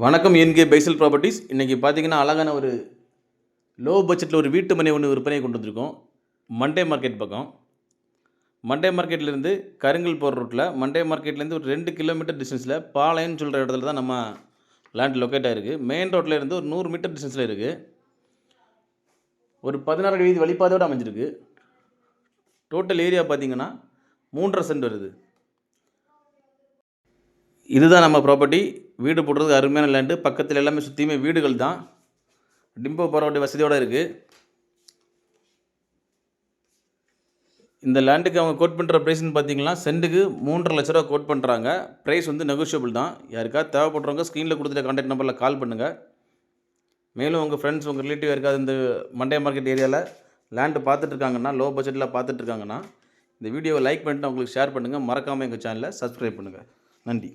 வணக்கம் என்கே பைசல் ப்ராப்பர்ட்டிஸ் இன்றைக்கி பார்த்தீங்கன்னா அழகான ஒரு லோ பட்ஜெட்டில் ஒரு வீட்டு மனை ஒன்று விற்பனை கொண்டு வந்திருக்கோம். மண்டே மார்க்கெட் பக்கம். மண்டே மார்க்கெட்லேருந்து கருங்கல் போகிற ரூட்டில் மண்டே மார்க்கெட்லேருந்து ஒரு ரெண்டு கிலோமீட்டர் டிஸ்டன்ஸில் பாளையம்னு சொல்கிற இடத்துல தான் நம்ம லேண்ட் லொக்கேட் ஆகிருக்கு மெயின் ரோட்டில் இருந்து ஒரு நூறு மீட்டர் டிஸ்டன்ஸில் இருக்குது ஒரு பதினாறு அடி வீதி வழிபாதையோடு அமைஞ்சிருக்கு. டோட்டல் ஏரியா பார்த்தீங்கன்னா மூன்றரை சென்ட் வருது. இதுதான் நம்ம ப்ராப்பர்ட்டி வீடு போடுறதுக்கு அருமையான லேண்டு பக்கத்தில் எல்லாமே சுற்றியுமே வீடுகள் தான். டிம்போ போகிற வேண்டிய வசதியோடு இருக்குது இந்த லேண்டுக்கு அவங்க கோட் பண்ணுற ப்ரைஸ்னு பார்த்தீங்கன்னா சென்ட்டுக்கு மூன்றரை லட்ச ரூபா கோட் பண்ணுறாங்க ப்ரைஸ் வந்து நெகோஷியபிள் தான். யாருக்கா தேவைப்படுறவங்க ஸ்க்ரீனில் கொடுத்துட்ட கான்டாக்ட் நம்பரில் கால் பண்ணுங்கள் மேலும் உங்கள் ஃப்ரெண்ட்ஸ் உங்கள் ரிலேட்டிவ் இருக்காது இந்த மண்டே மார்க்கெட் ஏரியாவில் லேண்டு பார்த்துட்ருக்காங்கன்னா லோ பட்ஜெட்டில் பார்த்துட்ருக்காங்கன்னா இந்த வீடியோவை லைக் பண்ணிட்டு உங்களுக்கு ஷேர் பண்ணுங்கள் மறக்காமல் எங்கள் சேனலை சப்ஸ்கிரைப் பண்ணுங்கள் நன்றி.